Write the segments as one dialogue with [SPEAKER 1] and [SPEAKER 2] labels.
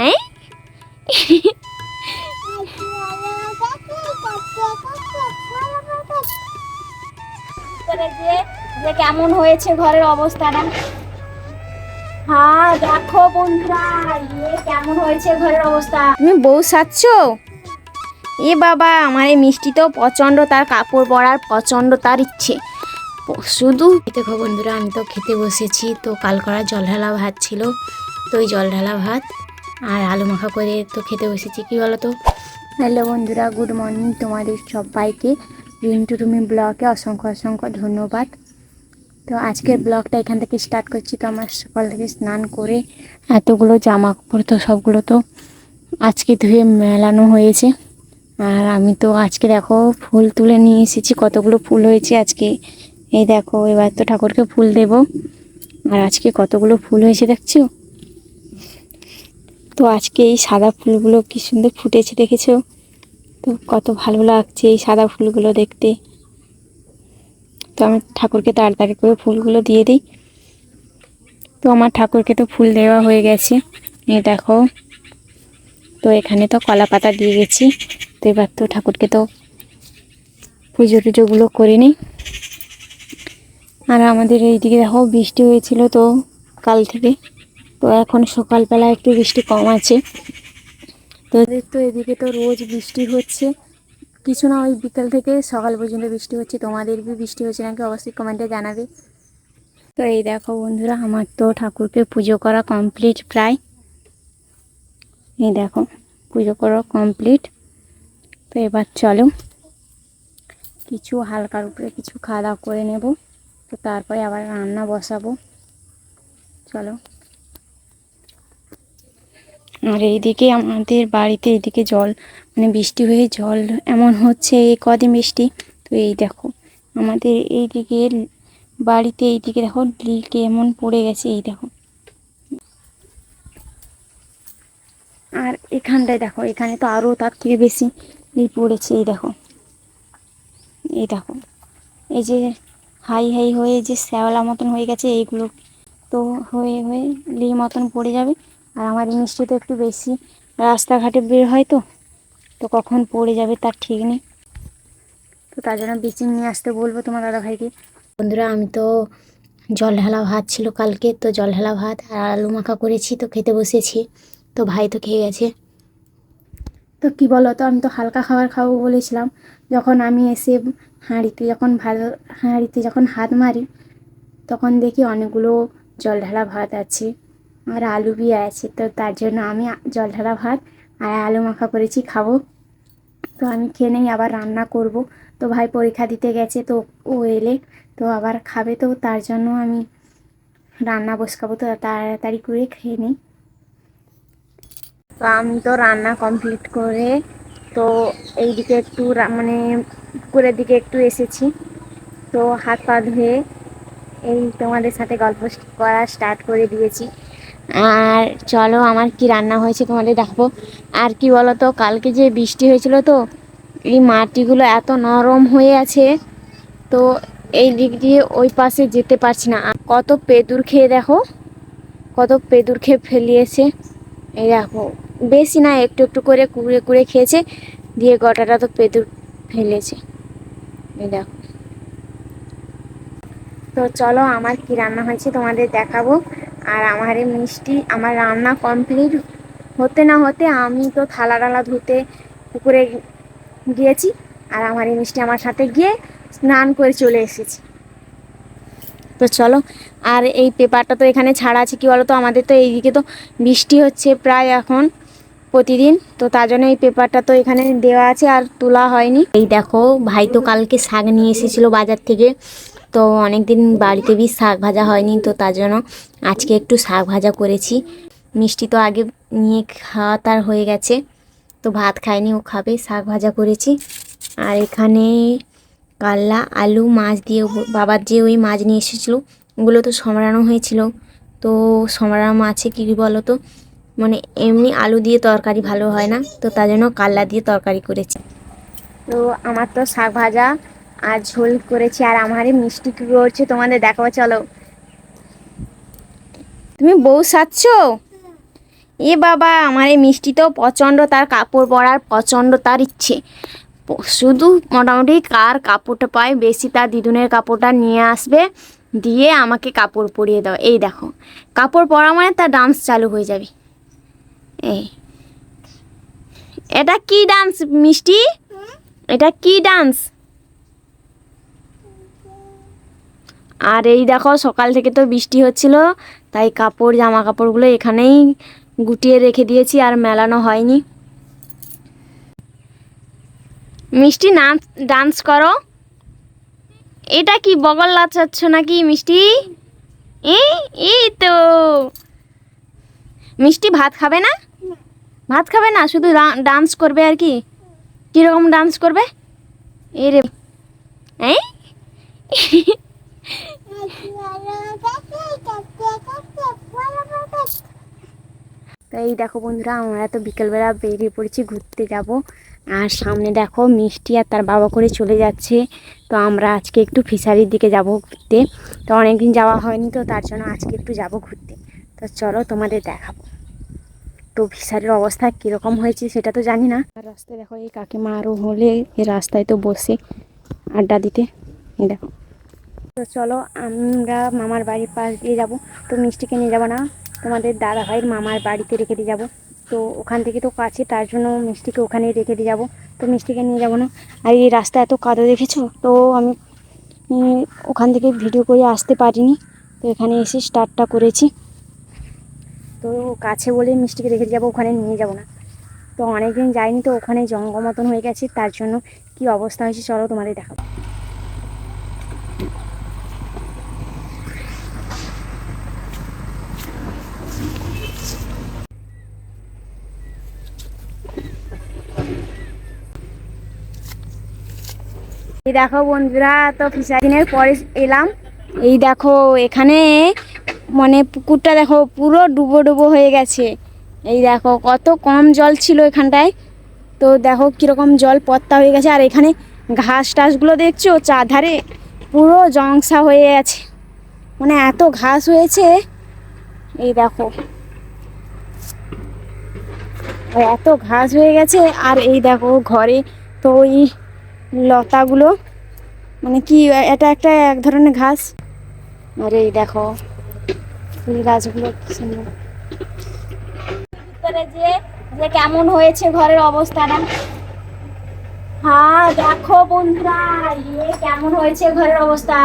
[SPEAKER 1] হ্যাঁ যে কেমন হয়েছে ঘরের অবস্থাটা হ্যাঁ দেখো বন্ধুরা ইয়ে কেমন হয়েছে ঘরের অবস্থা। তুমি বউ সাচ্ছ? এ বাবা আমার এই মিষ্টি তো প্রচণ্ড তার কাপড় পরার প্রচণ্ড তার ইচ্ছে। শুধু দেখো বন্ধুরা আমি তো খেতে বসেছি তো কাল করা জল ঢালা ভাত ছিল তো ওই জল ঢালা ভাত আর আলু মাখা করে তো খেতে বসেছি, কি বলো তো? হ্যালো বন্ধুরা, গুড মর্নিং তোমাদের সবাইকে। রিন্টু টুমি ব্লগে অসংখ্য অসংখ্য ধন্যবাদ। তো আজকের ব্লগটা এখান থেকে স্টার্ট করছি। তো আমার সকাল থেকে স্নান করে এতগুলো জামা কাপড় তো সবগুলো তো আজকে ধুয়ে মেলানো হয়েছে। আর আমি তো আজকে দেখো ফুল তুলে নিয়ে এসেছি, কতগুলো ফুল হয়েছে আজকে। এই দেখো, এবার তো ঠাকুরকে ফুল দেব। আর আজকে কতগুলো ফুল হয়েছে দেখছ? তো আজকে এই সাদা ফুলগুলো কি সুন্দর ফুটেছে দেখেছ? তো কত ভালো লাগছে এই সাদা ফুলগুলো দেখতে। তো আমি ঠাকুরকে তাড়াতাড়ি করে ফুলগুলো দিয়ে দিই। তো আমার ঠাকুরকে তো ফুল দেওয়া হয়ে গেছে। এই দেখো। তো এখানে তো কলা পাতা দিয়ে গেছি তো এবার তো ঠাকুরকে তো পুজো টুজোগুলো করে নিই। আর আমাদের এইদিকে দেখো বৃষ্টি হয়েছিল তো কাল থেকে। তো এখন সকালবেলা একটু বৃষ্টি কম আছে। তো তো এদিকে তো রোজ বৃষ্টি হচ্ছে। কিছু না, ওই বিকেল থেকে সকাল পর্যন্ত বৃষ্টি হচ্ছে। তোমাদের বি বৃষ্টি হচ্ছে নাকি অবশ্যই কমেন্টে জানাবে। তো এই দেখো বন্ধুরা, আমার তো ঠাকুরকে পুজো করা কমপ্লিট প্রায়। এই দেখো, পুজো করা কমপ্লিট তো এবার চলো, কিছু হালকার উপরে কিছু খাওয়া দাওয়া করে নেব। তো তারপরে আবার রান্না বসাবো। চলো। আর এইদিকে আমাদের বাড়িতে এইদিকে জল মানে বৃষ্টি হয়ে জল এমন হচ্ছে এই কদিন বৃষ্টি। তো এই দেখো, আমাদের এইদিকে বাড়িতে এইদিকে দেখো লিক এমন পড়ে গেছে, এই দেখো। আর এখানটায় দেখো, এখানে তো আরও তার থেকে বেশি লি পড়েছে, এই দেখো। এই দেখো, এই যে হাই হাই হয়ে যে শ্যাওলা মতন হয়ে গেছে, এইগুলো তো হয়ে হয়ে লি মতন পড়ে যাবে। আর আমার মিষ্টি তো একটু বেশি রাস্তাঘাটে বের হয় তো তো কখন পড়ে যাবে তার ঠিক নেই। তো তার জন্য বিচিং নিয়ে আসতে বলব তোমার দাদা ভাইকে বন্ধুরা, আমি তো জল ঢালা ভাত ছিল কালকে, তো জল ঢালা ভাত আর আলু মাখা করেছি, তো খেতে বসেছি, তো ভাই তো খেয়ে গেছে। তো কি বলো তো আমি তো হালকা খাবার খাব বলেছিলাম, যখন আমি এসে হাঁড়িতে যখন ভালো হাঁড়িতে যখন হাত মারি, তখন দেখি অনেকগুলো জল ঢালা ভাত আছে। আর আলু বি আছে, তো তার জন্য আমি জল ঢালা ভাত আর আলু মাখা করেছি, খাব। তো আমি খেয়ে নেই, আবার রান্না করব। তো ভাই পরীক্ষা দিতে গেছে, তো ও এলে, তো আবার খাবে, তো তার জন্য আমি রান্না বসকাবো, তো তাড়াতাড়ি করে খেয়ে নিই। তো আমি তো রান্না কমপ্লিট করে, তো এইদিকে একটু মানে পুকুরের দিকে একটু এসেছি। তো হাত পা ধুয়ে এই তোমাদের সাথে গল্প করা স্টার্ট করে দিয়েছি। আর চলো, আমার কি রান্না হয়েছে তোমাদের দেখব। আর কি বলো তো কালকে যে বৃষ্টি হয়েছিল তো, এই মাটিগুলো এত নরম হয়ে আছে, তো এই দিক দিয়ে ওই পাশে যেতে পারছি না। কত পেদুর খেয়ে দেখো, কত পেদুর খেয়ে ফেলিয়েছে। এই দেখো, বেশি না, একটু একটু করে কুড়ে কুড়ে খেয়েছে, দিয়ে গোটাটা তো পেদুর ফেলেছে। এই দেখো। তো চলো, আমার কি রান্না হয়েছে তোমাদের দেখাবো। আর আমার এই মিষ্টি, আমার রান্না কমপ্লিট হতে না হতে আমি তো থালা টালা ধুতে পুকুরে গিয়েছি আর আমার এই মিষ্টি আমার সাথে গিয়ে স্নান করে চলে এসেছি। তো চলো, আর এই পেপারটা তো এখানে ছাড়া আছে, কি বলো তো আমাদের তো এইদিকে তো বৃষ্টি হচ্ছে প্রায় এখন প্রতিদিন, তো তার জন্য এই পেপারটা তো এখানে দেওয়া আছে আর তোলা হয়নি। এই দেখো, ভাই তো কালকে শাক নিয়ে এসেছিল বাজার থেকে। তো অনেক দিন বাড়িতে বি শাক ভাজা হয়নি, তো তার জন্য আজকে একটু শাক ভাজা করেছি। মিষ্টি তো আগে নিয়ে খাওয়া তার হয়ে গেছে, তো ভাত খায়নি ও খাবে, শাক ভাজা করেছি। আর এখানে কাল্লা আলু, মাছ দিয়ে, বাবার যে ওই মাছ নিয়ে এসেছিল, ওগুলো তো সমরানো হয়েছিল। তো সমরানো মাছে কী বলো তো মানে এমনি আলু দিয়ে তরকারি ভালো হয় না, তো তার জন্য কাল্লা দিয়ে তরকারি করেছি। তো আমার তো শাক ভাজা আর ঝোল করেছি, আর আমার মিষ্টি করছে তোমাদের দেখাবো, চলো। তুমি বউ সাচ্ছ এ বাবা, আমার এই মিষ্টি তো প্রচণ্ড তার কাপড় পরার প্রচণ্ড তার ইচ্ছে। শুধু মোটামুটি কার কাপড়টা পায়, বেশি তার দিদুনের কাপড়টা নিয়ে আসবে, দিয়ে আমাকে কাপড় পরিয়ে দাও। এই দেখো, কাপড় পরা মানে তার ডান্স চালু হয়ে যাবে। এই। এটা কি ডান্স মিষ্টি? এটা কি ডান্স আর এই দেখো, সকাল থেকে তো বৃষ্টি হচ্ছিল, তাই কাপড় জামা কাপড়গুলো এখানেই গুটিয়ে রেখে দিয়েছি, আর মেলানো হয়নি। মিষ্টি নাচ, ডান্স করো। এটা কি বগল লাচাচ্ছ নাকি, মিষ্টি? এই তো। মিষ্টি ভাত খাবে না? ভাত খাবে না, শুধু ডান্স করবে আর কি? কীরকম ডান্স করবে? এই রে, এই? এই দেখো বন্ধুরা, আমরা তো বিকেলবেলা বেরিয়ে পড়েছি, ঘুরতে যাব। আর সামনে দেখো মিষ্টি আর তার বাবা করে চলে যাচ্ছে। তো আমরা আজকে একটু ফিশারির দিকে যাব ঘুরতে। তো অনেকদিন যাওয়া হয়নি তো, তার জন্য আজকে একটু যাব ঘুরতে। তো চলো তোমাদের দেখাবো। তো ফিশারির অবস্থা কীরকম হয়েছে সেটা তো জানি না। আর রাস্তায় দেখো এই কাকিমা আরও হলে এই রাস্তায় তো বসে আড্ডা দিতে। এই দেখো। তো চলো, আমরা মামার বাড়ির পাশ দিয়ে যাব। তো মিষ্টিকে নিয়ে যাব না, তোমাদের দাদা ভাইয়ের মামার বাড়িতে রেখে দিয়ে যাব। তো ওখান থেকে তো কাছে, তার জন্য মিষ্টিকে ওখানে রেখে দিয়ে যাব। তো মিষ্টিকে নিয়ে যাব না। আর এই রাস্তা এত কাদা, দেখেছ? তো আমি ওখান থেকে ভিডিও করে আসতে পারিনি। তো এখানে এসে স্টার্টটা করেছি। তো কাছে বলে মিষ্টিকে রেখে যাব, ওখানে নিয়ে যাব না। তো অনেকদিন যাইনি, তো ওখানে জঙ্গল মতন হয়ে গেছে, তার জন্য কি অবস্থা হয়েছে, চলো তোমাদের দেখাবো। এই দেখো বন্ধুরা, তো ফিশারিনের পরে এলাম। এই দেখো, এখানে মানে পুকুরটা দেখো, পুরো ডুবো ডুবো হয়ে গেছে। এই দেখো, কত কম জল ছিল এখানটায়। তো দেখো কীরকম জল পত্তা হয়ে গেছে। আর এখানে ঘাস টাসগুলো দেখছ? চারধারে পুরো জংসা হয়ে আছে। মানে এত ঘাস হয়েছে। এই দেখো। এত ঘাস হয়ে গেছে। আর এই দেখো, ঘরে তো ওই লতাগুলো। মানে কি, এটা একটা এক ধরনের ঘাস? আর এই দেখো, ফুল গাছগুলো সুন্দর। যে যে কেমন হয়েছে ঘরের অবস্থাটা। হ্যাঁ দেখো বন্ধুরা ইয়ে কেমন হয়েছে ঘরের অবস্থা।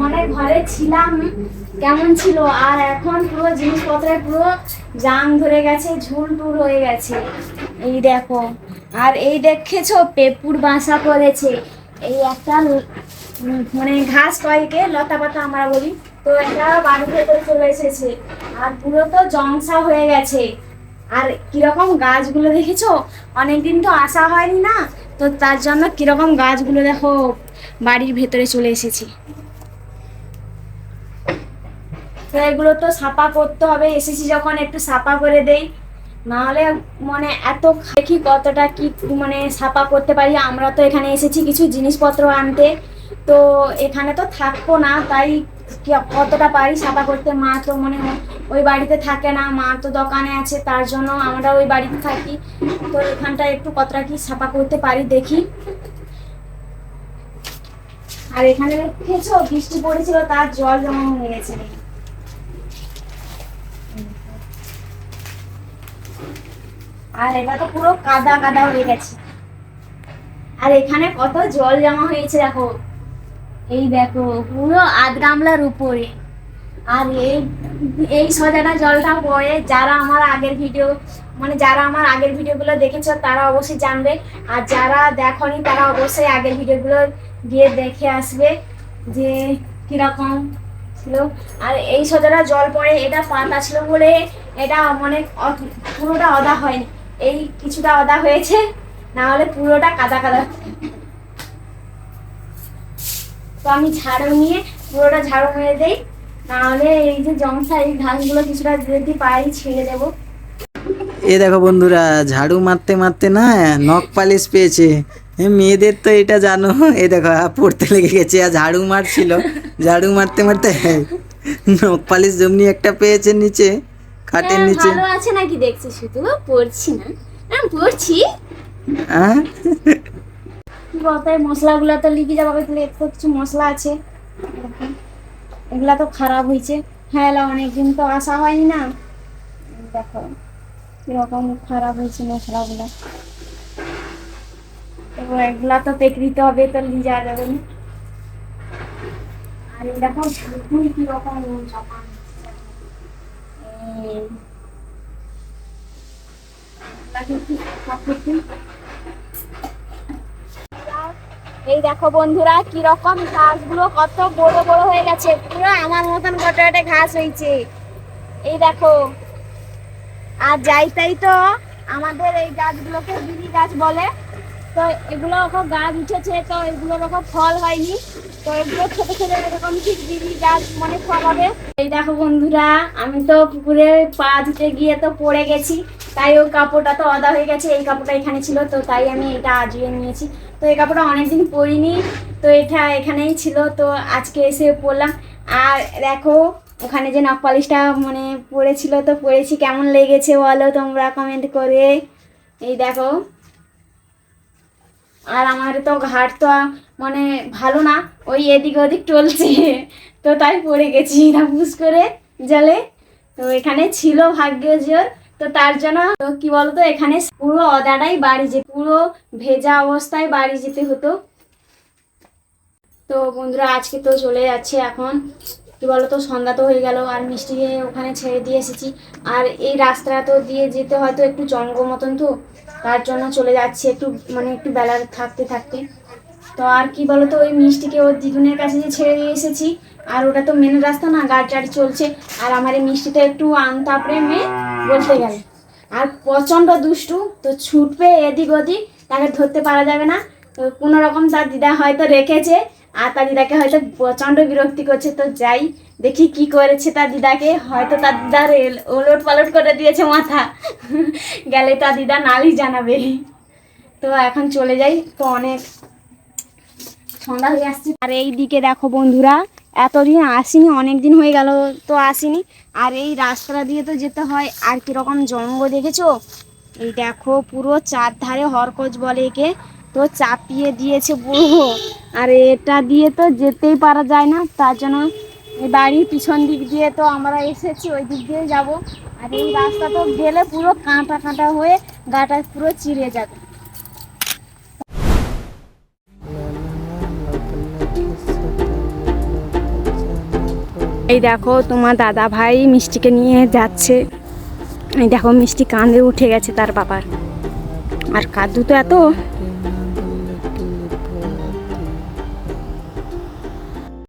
[SPEAKER 1] মানে ঘরে ছিলাম, কেমন ছিল? আর এখন পুরো জিনিসপত্রের পুরো জাং ধরে গেছে, ঝুল টুল হয়ে গেছে। এই দেখো আর এই দেখেছ, পেপুর বাসা করেছে এই একটা মানে ঘাস কয়েকে, লতা পাতা আমরা বলি। তো এটা বাড়ির ভেতরে চলে এসেছে। আর পুরো তো জংসা হয়ে গেছে। আর কীরকম গাছগুলো দেখেছ? অনেকদিন তো আসা হয়নি না। তো তার জন্য কীরকম গাছগুলো দেখো, বাড়ির ভেতরে চলে এসেছে। তো এগুলো তো সাপা করতে হবে। এসেছি যখন একটু সাপা করে দেই। নাহলে মানে এত দেখি কতটা কি মানে সাপা করতে পারি। আমরা তো এখানে এসেছি কিছু জিনিসপত্র আনতে। তো এখানে তো থাকব না, তাই কতটা পারি সাপা করতে? মা তো মনে ওই বাড়িতে থাকে না, মা তো দোকানে আছে, তার জন্য আমরা ওই বাড়িতে থাকি। তো এখানটা একটু কতটা কি সাপা করতে পারি দেখি। আর এখানে দেখেছ, বৃষ্টি পড়েছিল, তার জল জমা হয়ে গেছে। আর এটা তো পুরো কাদা কাদা হয়ে গেছে। আর এখানে কত জল জমা হয়েছে দেখো। এই দেখো, পুরো আধ গামলার উপরে। আর এই এই সোজাটা জলটা পড়ে, যারা আমার আগের ভিডিও মানে যারা আমার আগের ভিডিওগুলো দেখেছ, তারা অবশ্যই জানবে। আর যারা দেখনি, তারা অবশ্যই আগের ভিডিওগুলো গিয়ে দেখে আসবে যে কীরকম ছিল। আর এই সোজাটা জল পড়ে, এটা পাতা ছিল বলে এটা মানে পুরোটা অদা হয়নি। এই কিছুটা অদা হয়েছে না হলে পুরোটা কাদা কাদা। তো আমি ঝাড়ু নিয়ে পুরোটা ঝাড়ু মেরে দেই, নাহলে এই যে জংসা এই ঘাসগুলো কিছুটা যদি পাই ছেড়ে দেবো।
[SPEAKER 2] এ দেখো বন্ধুরা, ঝাড়ু মারতে মারতে না নখ পালিশ পেয়েছে। এ মেয়েদের তো এটা জানো এই দেখো পড়তে লেগে গেছে আর ঝাড়ু মারছিল। ঝাড়ু মারতে মারতে নখ পালিশ জমনি একটা পেয়েছে নিচে। খাটের
[SPEAKER 1] হ্যাঁ,
[SPEAKER 2] নিচে।
[SPEAKER 1] ভালো আছে নাকি দেখছি? শুধু পড়ছি না। হ্যাঁ পড়ছি?
[SPEAKER 2] হ্যাঁ?
[SPEAKER 1] কথায় মশলাগুলো তো লিখে যাবে তাহলে একটু কিছু মশলা আছে। এগুলা তো খারাপ হয়েছে। হ্যাঁ অনেকদিন তো আসা হয়নি না। দেখো কীরকম খারাপ হয়েছে মশলাগুলো। এগুলা তো পেক দিতে হবে তো নিয়ে যাওয়া যাবে না। আর দেখো ঝুলঝুল কীরকম চাপা এই দেখো বন্ধুরা, কি রকম ঘাসগুলো কত বড় বড় হয়ে গেছে। পুরো আমার মতন গোটা ঘাস হয়েছে। এই দেখো, আর যাই তাই তো আমাদের এই গাছগুলোকে বিড়ি গাছ বলে। তো এগুলো এখন গাছ উঠেছে, তো এগুলোর ওপর ফল হয়নি। তো এগুলো ছোট ছোট এরকম ঠিক বিড়ি গাছ মানে ফল হবে। এই দেখো বন্ধুরা, আমি তো পুকুরে পা ধুতে গিয়ে তো পড়ে গেছি, তাই ওই কাপড়টা তো অদা হয়ে গেছে, এই কাপড়টা এখানে ছিল, তো তাই আমি এটা আজিয়ে নিয়েছি। তো এই কাপড়টা অনেকদিন পরিনি, তো এটা এখানেই ছিল, তো আজকে এসে পরলাম। আর দেখো, ওখানে যে নখ পালিশটা মানে পড়েছিল, তো পড়েছি, কেমন লেগেছে বলো তোমরা কমেন্ট করে। এই দেখো। আর আমার তো ঘাট তো মানে ভালো না, ওই এদিক ওদিক টলছে। তো তাই পড়ে গেছি রাপুস করে জলে। তো এখানে ছিল ভাগ্য জোর তো তার জন্য তো কি বলতো, এখানে পুরো অদাটাই বাড়ি যে পুরো ভেজা অবস্থায় বাড়ি যেতে হতো। তো বন্ধুরা, আজকে তো চলে যাচ্ছে এখন। কি বলতো, সন্ধ্যা তো হয়ে গেল, আর মিষ্টিকে ওখানে ছেড়ে দিয়ে এসেছি। আর এই রাস্তাটা তো দিয়ে যেতে হয়তো একটু জঙ্গ মতন তো। তার জন্য চলে যাচ্ছি একটু মানে একটু বেলা থাকতে থাকতে। তো আর কি বলতো, ওই মিষ্টিকে ওর দিদুনের কাছে যে ছেড়ে দিয়ে এসেছি। আর ওটা তো মেন রাস্তা না, গাড়ি টাড়ি চলছে। আর আমার এই মিষ্টিটা একটু আনতাপড়ে মেয়ে বলতে গেলে। আর প্রচণ্ড দুষ্টু, তো ছুটবে এদিক ওদিক, তাকে ধরতে পারা যাবে না। কোনো রকম তার দিদা হয়তো রেখেছে। আর তার দিদাকে হয়তো প্রচণ্ড বিরক্তি করছে, তো যাই দেখি কি করেছে তার দিদাকে। হয়তো তার দিদার ওলট পালট করে দিয়েছে মাথা। গেলে তার দিদা নালি জানাবে। তো এখন চলে যাই, তো অনেক সন্ধ্যা হয়ে আসছে। আর এই দিকে দেখো বন্ধুরা, এতদিন আসিনি অনেক দিন হয়ে গেল তো আসিনি। আর এই রাস্তা দিয়ে তো যেতে হয়, আর কীরকম জঙ্গ দেখেছ? এই দেখো পুরো চারধারে হরকচ বলে একে। তো চাপিয়ে দিয়েছে পুরো আর এটা দিয়ে তো যেতেই পারা যায় না, তার জন্য এই বাড়ির পিছন দিক দিয়ে তো আমরা এসেছি, ওই দিক দিয়ে যাব। আর এই রাস্তা তো গেলে পুরো কাঁটা কাঁটা হয়ে গাটা পুরো চিড়ে যাবে। এই দেখো, তোমার দাদা ভাই মিষ্টিকে নিয়ে যাচ্ছে। এই দেখো, মিষ্টি কাঁদে উঠে গেছে তার বাবার। আর কাদু তো এত।